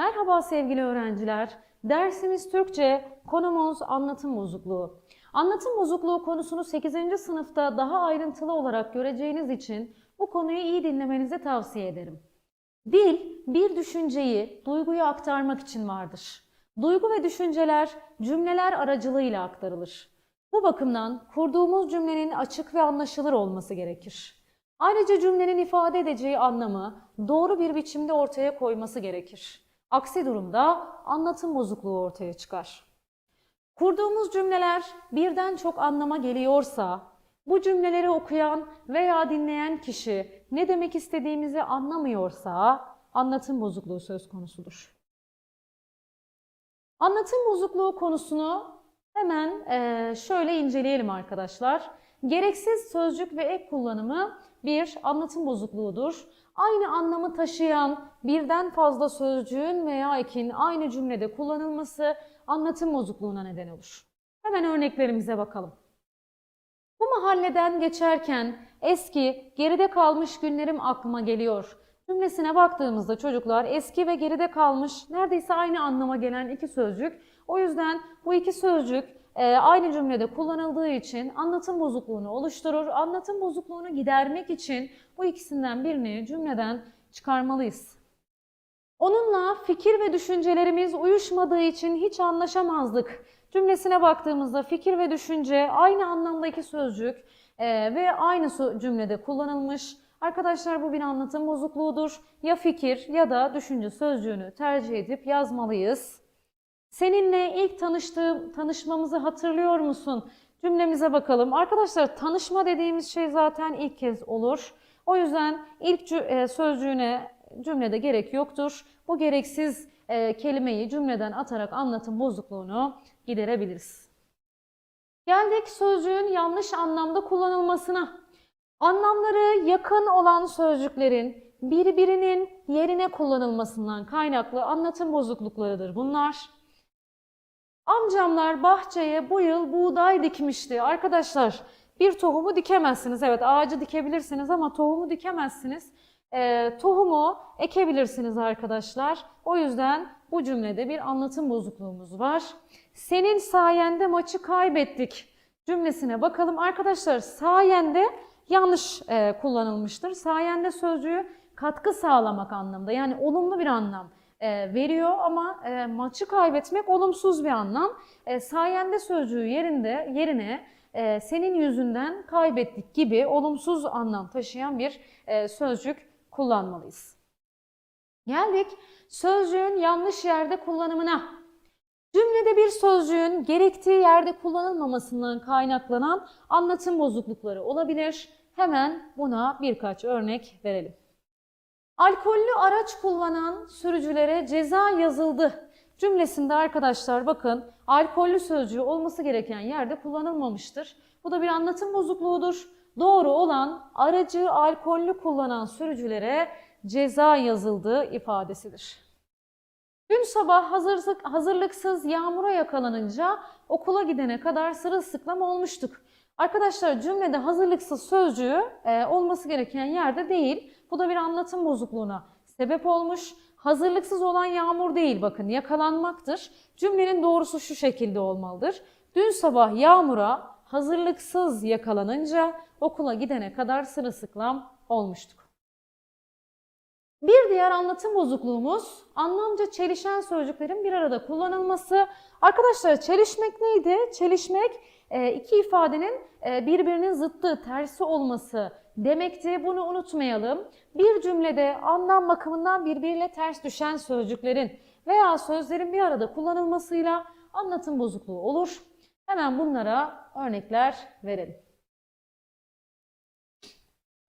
Merhaba sevgili öğrenciler. Dersimiz Türkçe, konumuz anlatım bozukluğu. Anlatım bozukluğu konusunu 8. sınıfta daha ayrıntılı olarak göreceğiniz için bu konuyu iyi dinlemenizi tavsiye ederim. Dil, bir düşünceyi, duyguyu aktarmak için vardır. Duygu ve düşünceler cümleler aracılığıyla aktarılır. Bu bakımdan kurduğumuz cümlenin açık ve anlaşılır olması gerekir. Ayrıca cümlenin ifade edeceği anlamı doğru bir biçimde ortaya koyması gerekir. Aksi durumda anlatım bozukluğu ortaya çıkar. Kurduğumuz cümleler birden çok anlama geliyorsa, bu cümleleri okuyan veya dinleyen kişi ne demek istediğimizi anlamıyorsa anlatım bozukluğu söz konusudur. Anlatım bozukluğu konusunu hemen şöyle inceleyelim arkadaşlar. Gereksiz sözcük ve ek kullanımı bir anlatım bozukluğudur. Aynı anlamı taşıyan birden fazla sözcüğün veya ekin aynı cümlede kullanılması anlatım bozukluğuna neden olur. Hemen örneklerimize bakalım. Bu mahalleden geçerken eski, geride kalmış günlerim aklıma geliyor. Cümlesine baktığımızda çocuklar eski ve geride kalmış neredeyse aynı anlama gelen iki sözcük. O yüzden bu iki sözcük aynı cümlede kullanıldığı için anlatım bozukluğunu oluşturur. Anlatım bozukluğunu gidermek için bu ikisinden birini cümleden çıkarmalıyız. Onunla fikir ve düşüncelerimiz uyuşmadığı için hiç anlaşamazdık. Cümlesine baktığımızda fikir ve düşünce aynı anlamda iki sözcük e, ve aynı cümlede kullanılmış. Arkadaşlar bu bir anlatım bozukluğudur. Ya fikir ya da düşünce sözcüğünü tercih edip yazmalıyız. Seninle ilk tanıştığım, tanışmamızı hatırlıyor musun? Cümlemize bakalım. Arkadaşlar tanışma dediğimiz şey zaten ilk kez olur. O yüzden ilk e, sözcüğüne cümlede gerek yoktur. Bu gereksiz e, kelimeyi cümleden atarak anlatım bozukluğunu giderebiliriz. Geldik sözcüğün yanlış anlamda kullanılmasına. Anlamları yakın olan sözcüklerin birbirinin yerine kullanılmasından kaynaklı anlatım bozukluklarıdır bunlar. Amcamlar bahçeye bu yıl buğday dikmişti. Arkadaşlar bir tohumu dikemezsiniz. Evet ağacı dikebilirsiniz ama tohumu dikemezsiniz. Ee, tohumu ekebilirsiniz arkadaşlar. O yüzden bu cümlede bir anlatım bozukluğumuz var. Senin sayende maçı kaybettik cümlesine bakalım. Arkadaşlar sayende yanlış e, kullanılmıştır. Sayende sözcüğü katkı sağlamak anlamda yani olumlu bir anlam e, veriyor ama e, maçı kaybetmek olumsuz bir anlam. E, sayende sözcüğü yerinde yerine e, senin yüzünden kaybettik gibi olumsuz anlam taşıyan bir e, sözcük kullanmalıyız. Geldik sözcüğün yanlış yerde kullanımına. Cümlede bir sözcüğün gerektiği yerde kullanılmamasından kaynaklanan anlatım bozuklukları olabilir. Hemen buna birkaç örnek verelim. Alkollü araç kullanan sürücülere ceza yazıldı. Cümlesinde arkadaşlar bakın alkollü sözcüğü olması gereken yerde kullanılmamıştır. Bu da bir anlatım bozukluğudur. Doğru olan aracı alkollü kullanan sürücülere ceza yazıldı ifadesidir. Dün sabah hazırlık, hazırlıksız yağmura yakalanınca okula gidene kadar sırılsıklam olmuştuk. Arkadaşlar cümlede hazırlıksız sözcüğü e, olması gereken yerde değil. Bu da bir anlatım bozukluğuna sebep olmuş. Hazırlıksız olan yağmur değil bakın yakalanmaktır. Cümlenin doğrusu şu şekilde olmalıdır. Dün sabah yağmura hazırlıksız yakalanınca okula gidene kadar sırılsıklam olmuştuk. Bir diğer anlatım bozukluğumuz anlamca çelişen sözcüklerin bir arada kullanılması. Arkadaşlar çelişmek neydi? Çelişmek e, iki ifadenin e, birbirinin zıttı, tersi olması demekti. Bunu unutmayalım. Bir cümlede anlam bakımından birbiriyle ters düşen sözcüklerin veya sözlerin bir arada kullanılmasıyla anlatım bozukluğu olur. Hemen bunlara örnekler verelim.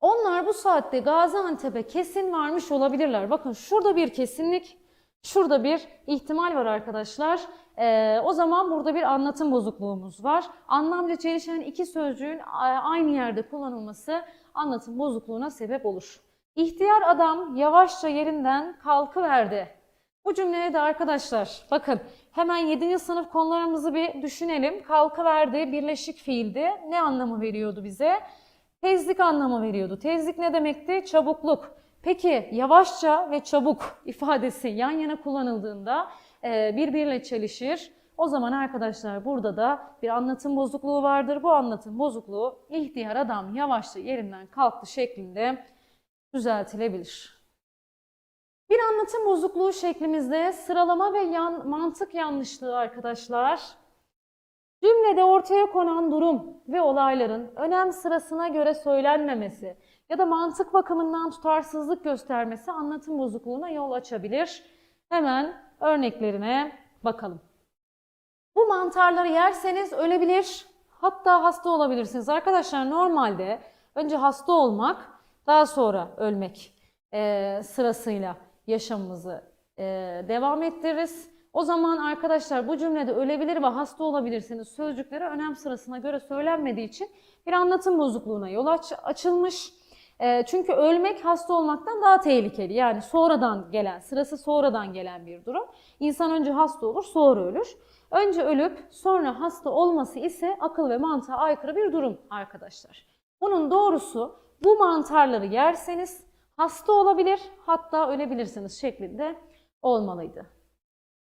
Onlar bu saatte Gaziantep'e kesin varmış olabilirler. Bakın şurada bir kesinlik, şurada bir ihtimal var arkadaşlar. Ee, o zaman burada bir anlatım bozukluğumuz var. Anlamca çelişen iki sözcüğün a- aynı yerde kullanılması anlatım bozukluğuna sebep olur. İhtiyar adam yavaşça yerinden kalkıverdi. Bu cümleye de arkadaşlar bakın hemen 7. sınıf konularımızı bir düşünelim. Kalkıverdi birleşik fiildi. Ne anlamı veriyordu bize? Tezlik anlamı veriyordu. Tezlik ne demekti? Çabukluk. Peki yavaşça ve çabuk ifadesi yan yana kullanıldığında e, birbiriyle çelişir. O zaman arkadaşlar burada da bir anlatım bozukluğu vardır. Bu anlatım bozukluğu ihtiyar adam yavaşça yerinden kalktı şeklinde düzeltilebilir. Bir anlatım bozukluğu şeklimizde sıralama ve yan, mantık yanlışlığı arkadaşlar. Cümlede ortaya konan durum ve olayların önem sırasına göre söylenmemesi ya da mantık bakımından tutarsızlık göstermesi anlatım bozukluğuna yol açabilir. Hemen örneklerine bakalım. Bu mantarları yerseniz ölebilir, hatta hasta olabilirsiniz. Arkadaşlar normalde önce hasta olmak, daha sonra ölmek e, sırasıyla yaşamımızı e, devam ettiririz. O zaman arkadaşlar bu cümlede ölebilir ve hasta olabilirsiniz sözcükleri önem sırasına göre söylenmediği için bir anlatım bozukluğuna yol aç, açılmış. E, çünkü ölmek hasta olmaktan daha tehlikeli. Yani sonradan gelen, sırası sonradan gelen bir durum. İnsan önce hasta olur, sonra ölür. Önce ölüp sonra hasta olması ise akıl ve mantığa aykırı bir durum arkadaşlar. Bunun doğrusu bu mantarları yerseniz hasta olabilir hatta ölebilirsiniz şeklinde olmalıydı.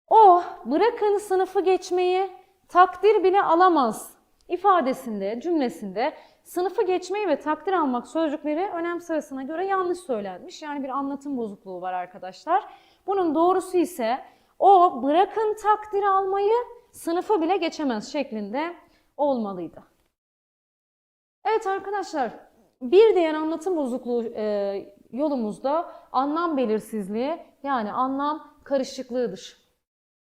O bırakın sınıfı geçmeyi takdir bile alamaz ifadesinde, cümlesinde sınıfı geçmeyi ve takdir almak sözcükleri önem sırasına göre yanlış söylenmiş. Yani bir anlatım bozukluğu var arkadaşlar. Bunun doğrusu ise o bırakın takdir almayı sınıfı bile geçemez şeklinde olmalıydı. Evet arkadaşlar bir diğer anlatım bozukluğu e, yolumuzda anlam belirsizliği yani anlam karışıklığıdır.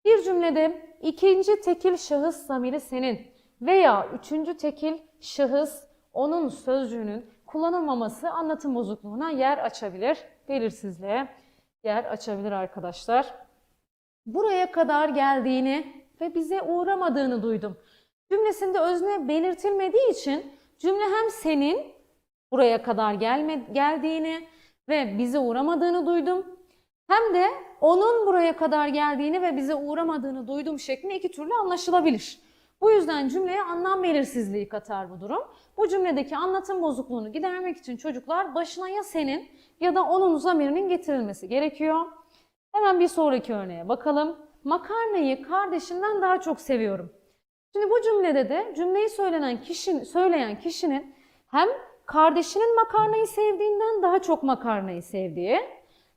Bir cümlede ikinci tekil şahıs zamiri senin veya üçüncü tekil şahıs onun sözcüğünün kullanılmaması anlatım bozukluğuna yer açabilir, belirsizliğe yer açabilir arkadaşlar. Buraya kadar geldiğini ve bize uğramadığını duydum. Cümlesinde özne belirtilmediği için cümle hem senin buraya kadar gelme, geldiğini ve bize uğramadığını duydum. Hem de onun buraya kadar geldiğini ve bize uğramadığını duydum şeklinde iki türlü anlaşılabilir. Bu yüzden cümleye anlam belirsizliği katar bu durum. Bu cümledeki anlatım bozukluğunu gidermek için çocuklar başına ya senin ya da onun zamirinin getirilmesi gerekiyor. Hemen bir sonraki örneğe bakalım. Makarnayı kardeşimden daha çok seviyorum. Şimdi bu cümlede de cümleyi söylenen kişinin, söyleyen kişinin hem kardeşinin makarnayı sevdiğinden daha çok makarnayı sevdiği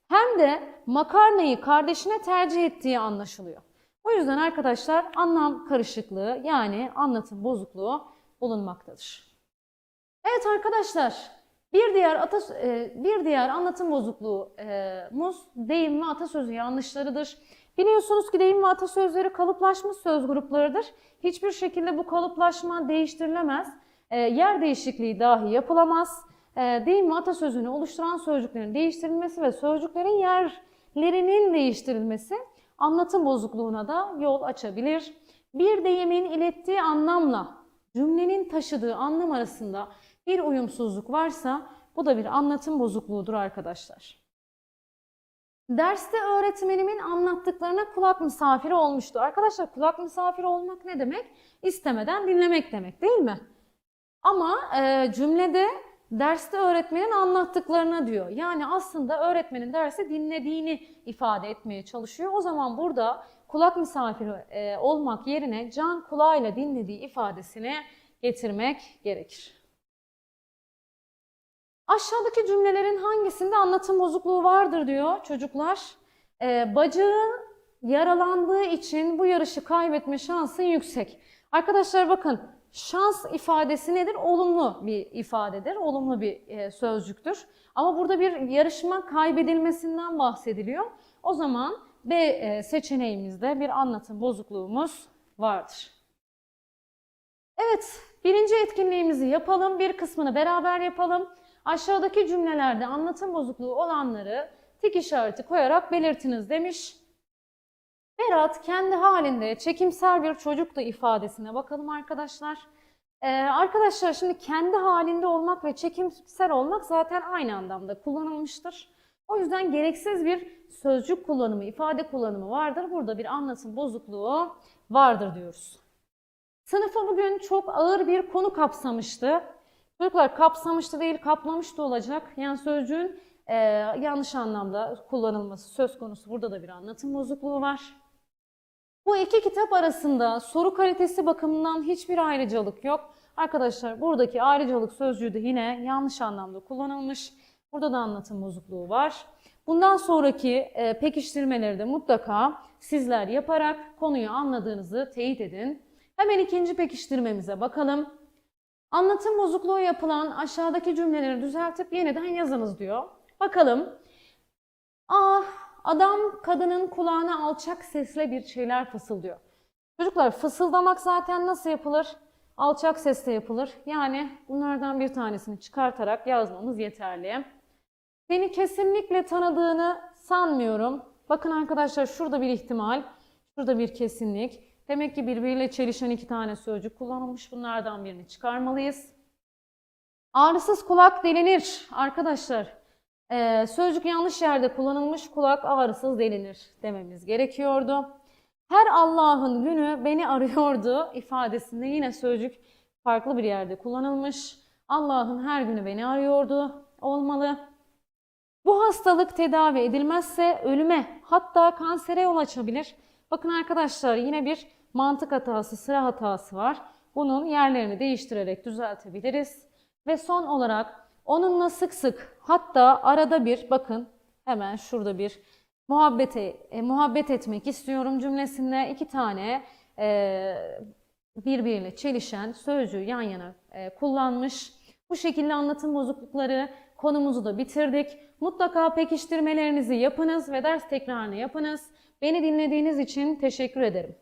hem de makarnayı kardeşine tercih ettiği anlaşılıyor. O yüzden arkadaşlar anlam karışıklığı yani anlatım bozukluğu bulunmaktadır. Evet arkadaşlar bir diğer atas e, bir diğer anlatım bozukluğumuz deyim ve atasözü yanlışlarıdır. Biliyorsunuz ki deyim ve atasözleri kalıplaşmış söz gruplarıdır. Hiçbir şekilde bu kalıplaşma değiştirilemez. E, yer değişikliği dahi yapılamaz. E, deyim ve atasözünü oluşturan sözcüklerin değiştirilmesi ve sözcüklerin yerlerinin değiştirilmesi anlatım bozukluğuna da yol açabilir. Bir deyimin ilettiği anlamla cümlenin taşıdığı anlam arasında bir uyumsuzluk varsa bu da bir anlatım bozukluğudur arkadaşlar. Derste öğretmenimin anlattıklarına kulak misafiri olmuştu. Arkadaşlar kulak misafiri olmak ne demek? İstemeden dinlemek demek değil mi? Ama e, cümlede derste öğretmenin anlattıklarına diyor. Yani aslında öğretmenin derste dinlediğini ifade etmeye çalışıyor. O zaman burada kulak misafiri e, olmak yerine can kulağıyla dinlediği ifadesini getirmek gerekir. Aşağıdaki cümlelerin hangisinde anlatım bozukluğu vardır diyor çocuklar. Ee, bacağı yaralandığı için bu yarışı kaybetme şansı yüksek. Arkadaşlar bakın şans ifadesi nedir? Olumlu bir ifadedir, olumlu bir e, sözcüktür. Ama burada bir yarışma kaybedilmesinden bahsediliyor. O zaman B e, seçeneğimizde bir anlatım bozukluğumuz vardır. Evet, birinci etkinliğimizi yapalım. Bir kısmını beraber yapalım. Aşağıdaki cümlelerde anlatım bozukluğu olanları tik işareti koyarak belirtiniz demiş. Berat kendi halinde çekimsel bir çocuktu ifadesine bakalım arkadaşlar. Ee, arkadaşlar şimdi kendi halinde olmak ve çekimsel olmak zaten aynı anlamda kullanılmıştır. O yüzden gereksiz bir sözcük kullanımı, ifade kullanımı vardır. Burada bir anlatım bozukluğu vardır diyoruz. Sınıfı bugün çok ağır bir konu kapsamıştı. Çocuklar kapsamıştı değil, kaplamış da olacak. Yani sözcüğün e, yanlış anlamda kullanılması söz konusu. Burada da bir anlatım bozukluğu var. Bu iki kitap arasında soru kalitesi bakımından hiçbir ayrıcalık yok. Arkadaşlar buradaki ayrıcalık sözcüğü de yine yanlış anlamda kullanılmış. Burada da anlatım bozukluğu var. Bundan sonraki e, pekiştirmeleri de mutlaka sizler yaparak konuyu anladığınızı teyit edin. Hemen ikinci pekiştirmemize bakalım. Anlatım bozukluğu yapılan aşağıdaki cümleleri düzeltip yeniden yazınız diyor. Bakalım. Ah, adam kadının kulağına alçak sesle bir şeyler fısıldıyor. Çocuklar fısıldamak zaten nasıl yapılır? Alçak sesle yapılır. Yani bunlardan bir tanesini çıkartarak yazmamız yeterli. Seni kesinlikle tanıdığını sanmıyorum. Bakın arkadaşlar şurada bir ihtimal, şurada bir kesinlik. Demek ki birbiriyle çelişen iki tane sözcük kullanılmış. Bunlardan birini çıkarmalıyız. Ağrısız kulak delinir. Arkadaşlar ee, sözcük yanlış yerde kullanılmış kulak ağrısız delinir dememiz gerekiyordu. Her Allah'ın günü beni arıyordu ifadesinde yine sözcük farklı bir yerde kullanılmış. Allah'ın her günü beni arıyordu olmalı. Bu hastalık tedavi edilmezse ölüme hatta kansere yol açabilir. Bakın arkadaşlar yine bir mantık hatası, sıra hatası var. Bunun yerlerini değiştirerek düzeltebiliriz. Ve son olarak onunla sık sık hatta arada bir bakın hemen şurada bir muhabbete e, muhabbet etmek istiyorum cümlesinde iki tane e, birbiriyle çelişen sözcüğü yan yana e, kullanmış. Bu şekilde anlatım bozuklukları konumuzu da bitirdik. Mutlaka pekiştirmelerinizi yapınız ve ders tekrarını yapınız. Beni dinlediğiniz için teşekkür ederim.